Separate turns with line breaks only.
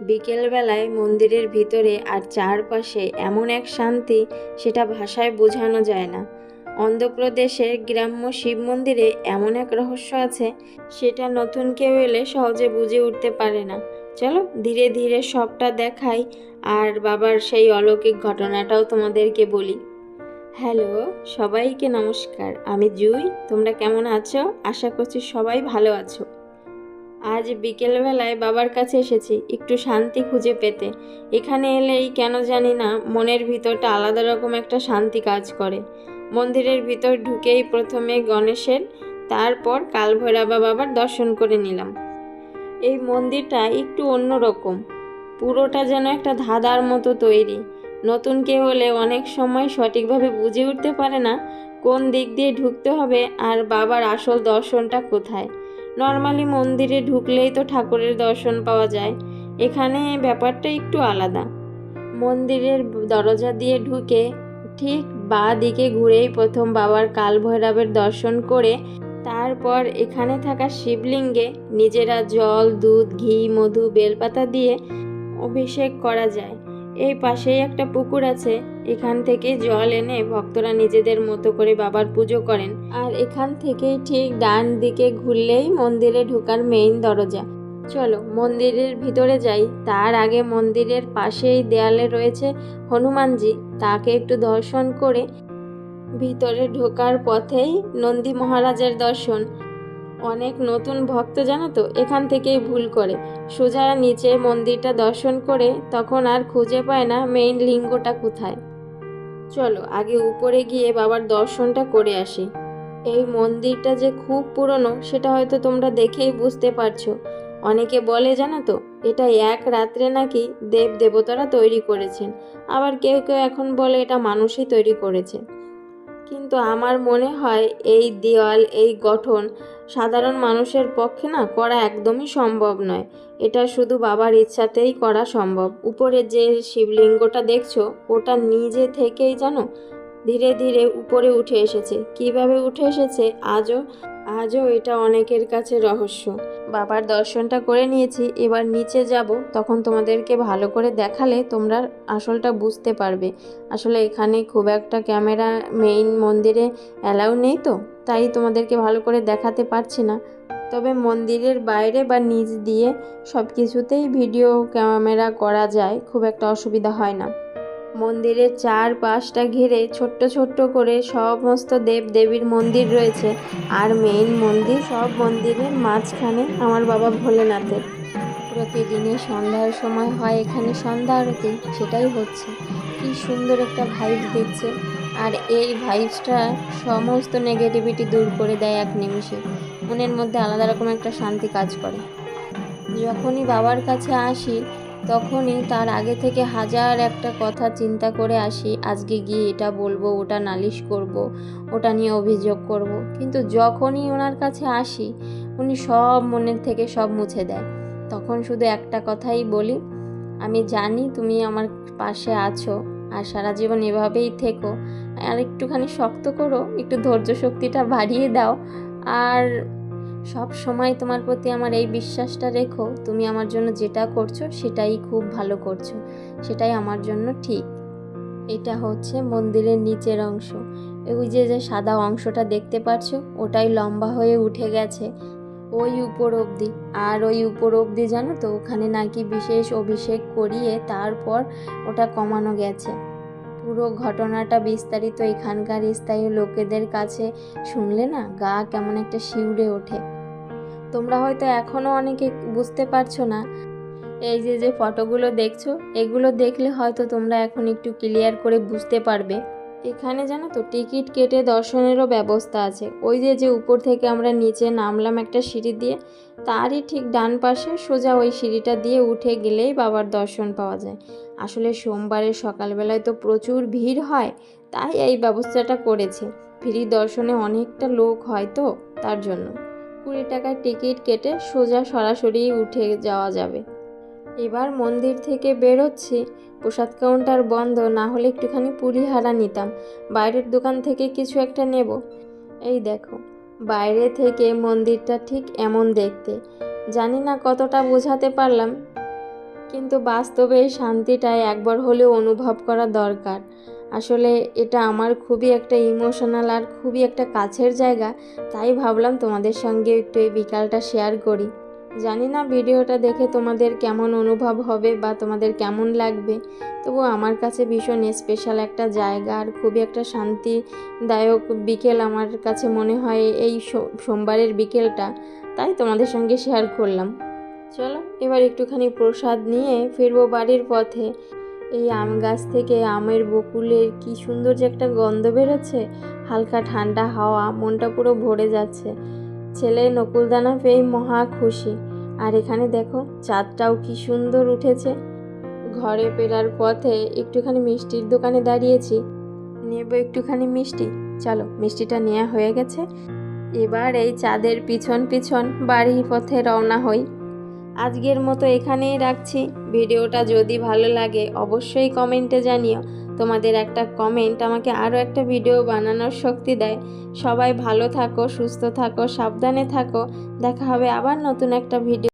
বিকেলবেলায় মন্দিরের ভিতরে আর চারপাশে এমন এক শান্তি সেটা ভাষায় বোঝানো যায় না। অন্ধ্রপ্রদেশের গ্রাম্য শিব মন্দিরে এমন এক রহস্য আছে, সেটা নতুন কেউ এলে সহজে বুঝে উঠতে পারে না। চলো, ধীরে ধীরে সবটা দেখাই আর বাবার সেই অলৌকিক ঘটনাটাও তোমাদেরকে বলি। হ্যালো, সবাইকে নমস্কার। আমি জুই, তোমরা কেমন আছো? আশা করছি সবাই ভালো আছো। আজ বিকেলবেলায় বাবার কাছে এসেছি, একটু শান্তি খুঁজে পেতে। এখানে এলেই কেন জানি না, মনের ভিতরটা আলাদা রকম একটা শান্তি কাজ করে। মন্দিরের ভিতর ঢুকেই প্রথমে গণেশের, তারপর কালভৈরবা বাবার দর্শন করে নিলাম। এই মন্দিরটা একটু অন্যরকম পুরোটা যেন একটা ধাঁধার মতো তৈরি। নতুন কেউ হলে অনেক সময় সঠিকভাবে বুঝে উঠতে পারে না, কোন দিক দিয়ে ঢুকতে হবে আর বাবার আসল দর্শনটা কোথায়। নর্মালি মন্দিরে ঢুকলেই তো ঠাকুরের দর্শন পাওয়া যায়। এখানে ব্যাপারটা একটু আলাদা। মন্দিরের দরজা দিয়ে ঢুকে ঠিক বা দিকে ঘুরেই প্রথম বাবার কাল ভৈরবের দর্শন করে, তারপর এখানে থাকা শিবলিঙ্গে নিজেরা জল, দুধ, ঘি, মধু, বেলপাতা দিয়ে অভিষেক করা যায়। এই পাশেই একটা পুকুর আছে। এখান থেকে জল এনে ভক্তরা নিজেদের মতো করে বাবার পুজো করেন। আর এখান থেকেই ঠিক ডান দিকে ঘুরলেই মন্দিরে ঢোকার মেইন দরজা। চলো, মন্দিরের ভিতরে যাই। তার আগে মন্দিরের পাশেই দেয়ালে রয়েছে হনুমানজি। তাকে একটু দর্শন করে ভিতরে ঢোকার পথেই নন্দী মহারাজের দর্শন। অনেক নতুন ভক্ত জানো তো, এখান থেকেই ভুল করে। সোজা নিচে মন্দিরটা দর্শন করে তখন আর খুঁজে পায় না মেইন লিঙ্গটা কোথায়। চলো, আগে উপরে গিয়ে বাবার দর্শনটা করে আসি। এই মন্দিরটা যে খুব পুরনো, সেটা হয়তো তোমরা দেখেই বুঝতে পারছ। অনেকে বলে জানো তো, এটা এক রাত্রে নাকি দেব দেবতারা তৈরি করেছেন। আবার কেউ কেউ এখন বলে এটা মানুষই তৈরি করেছে। কিন্তু আমার মনে হয় এই দেওয়াল এই গঠন সাধারণ মানুষের পক্ষে না করা একদমই সম্ভব নয়। এটা শুধু বাবার ইচ্ছাতেই করা সম্ভব। উপরে যে শিবলিঙ্গটা দেখছ, ওটা নিজে থেকেই জানো ধীরে ধীরে উপরে উঠে এসেছে। কীভাবে উঠে এসেছে, আজও আজও এটা অনেকের কাছে রহস্য। বাবার দর্শনটা করে নিয়েছি, এবার নিচে যাব, তখন তোমাদেরকে ভালো করে দেখালে তোমরা আসলটা বুঝতে পারবে। আসলে এখানে খুব একটা ক্যামেরা মেইন মন্দিরে অ্যালাউ নেই তো, তাই তোমাদেরকে ভালো করে দেখাতে পারছি না। তবে মন্দিরের বাইরে বা নিচ দিয়ে সব কিছুতেই ভিডিও ক্যামেরা করা যায়, খুব একটা অসুবিধা হয় না। মন্দিরের চার পাশটা ঘিরে ছোট্ট ছোট্ট করে সমস্ত দেব দেবীর মন্দির রয়েছে। আর মেইন মন্দির সব মন্দিরের মাঝখানে আমার বাবা ভোলেনাথের। প্রতিদিনের সন্ধ্যার সময় হয় এখানে সন্ধ্যা আরতি, সেটাই হচ্ছে। কি সুন্দর একটা ভাইব দিচ্ছে। আর এই ভাইবসটা সমস্ত নেগেটিভিটি দূর করে দেয় এক নিমিষে। মনের মধ্যে আলাদা রকম একটা শান্তি কাজ করে। যখনই বাবার কাছে আসি তখনই তার আগে থেকে হাজার একটা কথা চিন্তা করে আসি, আজকে গিয়ে এটা বলব, ওটা নালিশ করব, ওটা নিয়ে অভিযোগ করব। কিন্তু যখনই ওনার কাছে আসি, উনি সব মনের থেকে সব মুছে দেয়। তখন শুধু একটা কথাই বলি, আমি জানি তুমি আমার পাশে আছো আর সারা জীবন এভাবেই থেকো। আর একটুখানি শক্ত করো, একটু ধৈর্য শক্তিটা বাড়িয়ে দাও। আর সব সময় তোমার প্রতি আমার এই বিশ্বাসটা রেখো, তুমি আমার জন্য যেটা করছ সেটাই খুব ভালো করছ, সেটাই আমার জন্য ঠিক। এটা হচ্ছে মন্দিরের নিচের অংশ। ওই যে যে সাদা অংশটা দেখতে পাচ্ছ, ওটাই লম্বা হয়ে উঠে গেছে। ওই উপর অবধি। আর ওই উপর অবধি জানো তো, ওখানে নাকি বিশেষ অভিষেক করিয়ে তারপর ওটা কমানো গেছে। পুরো ঘটনাটা বিস্তারিত এখানকার স্থায়ী লোকেদের কাছে শুনলে না গা কেমন একটা শিউরে ওঠে। তোমরা হয়তো এখনও অনেকে বুঝতে পারছ না। এই যে যে ফটোগুলো দেখছ, এগুলো দেখলে হয়তো তোমরা এখন একটু ক্লিয়ার করে বুঝতে পারবে। এখানে জানো তো, টিকিট কেটে দর্শনেরও ব্যবস্থা আছে। ওই যে যে উপর থেকে আমরা নিচে নামলাম একটা সিঁড়ি দিয়ে, তারই ঠিক ডান পাশে সোজা ওই সিঁড়িটা দিয়ে উঠে গেলেই বাবার দর্শন পাওয়া যায়। আসলে সোমবারের সকালবেলায় তো প্রচুর ভিড় হয়, তাই এই ব্যবস্থাটা করেছে। ফ্রি দর্শনে অনেকটা লোক হয় তো, তার জন্য। কুড়ি টাকার টিকিট কেটে সোজা সরাসরি উঠে যাওয়া যাবে। এবার মন্দির থেকে বেরোচ্ছি। প্রসাদ কাউন্টার বন্ধ, না হলে একটুখানি পুরি হারা নিতাম। বাইরের দোকান থেকে কিছু একটা নেব। এই দেখো, বাইরে থেকে মন্দিরটা ঠিক এমন দেখতে। জানি না কতটা বোঝাতে পারলাম, কিন্তু বাস্তবে এই শান্তিটা একবার হলেও অনুভব করা দরকার। আসলে এটা আমার খুবই একটা ইমোশনাল আর খুবই একটা কাছের জায়গা, তাই ভাবলাম তোমাদের সঙ্গে একটু এই বিকালটা শেয়ার করি। জানি না ভিডিওটা দেখে তোমাদের কেমন অনুভব হবে বা তোমাদের কেমন লাগবে, তবু আমার কাছে ভীষণ স্পেশাল একটা জায়গা আর খুবই একটা শান্তিদায়ক বিকেল আমার কাছে মনে হয় এই সোমবারের বিকেলটা, তাই তোমাদের সঙ্গে শেয়ার করলাম। চলো, এবার একটুখানি প্রসাদ নিয়ে ফিরবো বাড়ির পথে। এই আম গাছ থেকে আমের বকুলের কি সুন্দর যে একটা গন্ধ বেরোচ্ছে, হালকা ঠান্ডা হাওয়া, মনটা পুরো ভরে যাচ্ছে। ছেলে নকুলদানা পেয়ে মহা খুশি। আর এখানে দেখো, চাঁদটাও কি সুন্দর উঠেছে। ঘরে ফেরার পথে একটুখানি মিষ্টির দোকানে দাঁড়িয়েছি। নেব একটুখানি মিষ্টি। চলো, মিষ্টিটা নেওয়া হয়ে গেছে। এবার এই চাঁদের পিছন পিছন বাড়ির পথে রওনা হই। আজকের মতো এখানেই রাখছি। ভিডিওটা যদি ভালো লাগে, অবশ্যই কমেন্টে জানিও। তোমাদের একটা কমেন্ট আমাকে আরও একটা ভিডিও বানানোর শক্তি দেয়। সবাই ভালো থাকো, সুস্থ থাকো, সাবধানে থাকো। দেখা হবে আবার নতুন একটা ভিডিও